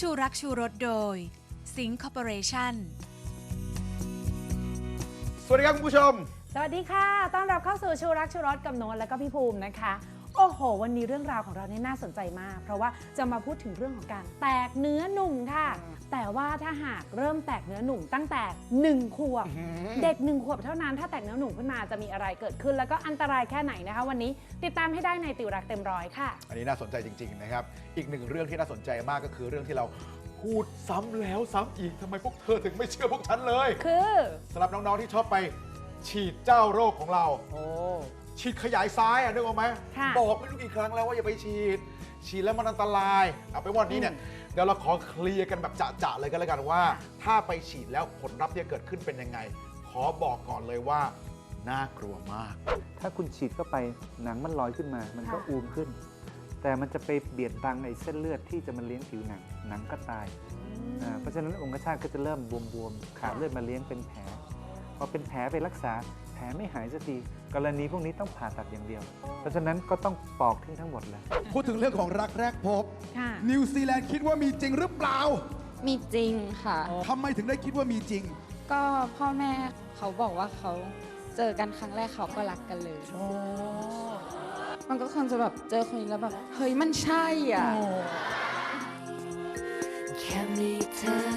ชูรักชูรสโดย สิงคอร์ปอเรชั่น สวัสดีครับคุณผู้ชม สวัสดีค่ะ ต้อนรับเข้าสู่ชูรักชูรสกับโน้ตและก็พี่ภูมินะคะ โอ้โห วันนี้เรื่องราวของเราเนี่ยน่าสนใจมาก เพราะว่าจะมาพูดถึงเรื่องของการแตกเนื้อหนุ่มค่ะ แต่ว่าถ้าหากเริ่มแตกเนื้อหนุ่มตั้งแต่หนึ่งขวบ เด็กหนึ่งขวบเท่านั้นถ้าแตกเนื้อหนุ่มขึ้นมาจะมีอะไรเกิดขึ้น แล้วก็อันตรายแค่ไหนนะคะ วันนี้ติดตามให้ได้ในติวรักเต็มร้อยค่ะ อันนี้น่าสนใจจริงๆนะครับ อีกหนึ่งเรื่องที่น่าสนใจมากก็คือเรื่องที่เราพูดซ้ำแล้วซ้ำอีกทำไมพวกเธอถึงไม่เชื่อพวกฉันเลย คือสำหรับน้องๆที่ชอบไปฉีดเจ้าโรคของเราโอ้ ฉีดขยายซ้ายอะนึกออกไหมค่ะ บอกไม่รู้กี่ครั้งแล้วว่าอย่าไปฉีด ฉีดแล้วมันอันตรายเอาไปนวันนี้เนี่ยเดี๋ยวเราขอเคลียร์กันแบบจะๆเลยกันแล้วกันว่า ถ้าไปฉีดแล้วผลลัพธ์ที่จะเกิดขึ้นเป็นยังไง ขอบอกก่อนเลยว่าน่ากลัวมาก ถ้าคุณฉีดเข้าไปหนังมันลอยขึ้นมา มันก็ค่ะ อูมขึ้น แต่มันจะไปเบียดบังไอ้เส้นเลือดที่จะมาเลี้ยงผิวหนัง หนังก็ตายอ่าเพราะฉะนั้นองคชาตก็จะเริ่มบวมๆ ขาดเลือดมาเลี้ยงเป็นแผล พอเป็นแผลไปรักษาแผ ลไม่หายสักที กรณีพวกนี้ต้องผ่าตัดอย่างเดียว เพราะฉะนั้นก็ต้องปอกทิ้งทั้งหมดเลย พูดถึงเรื่องของรักแรกพบ ค่ะ นิวซีแลนด์คิดว่ามีจริงหรือเปล่ามีจริงค่ะ ทำไมถึงได้คิดว่ามีจริง ก็พ่อแม่เขาบอกว่าเขาเจอกันครั้งแรกเขาก็รักกันเลย มันก็คงจะแบบเจอคนนี้แล้วแบบ เฮ้ยมันใช่อะ แค่มีเธอใกล้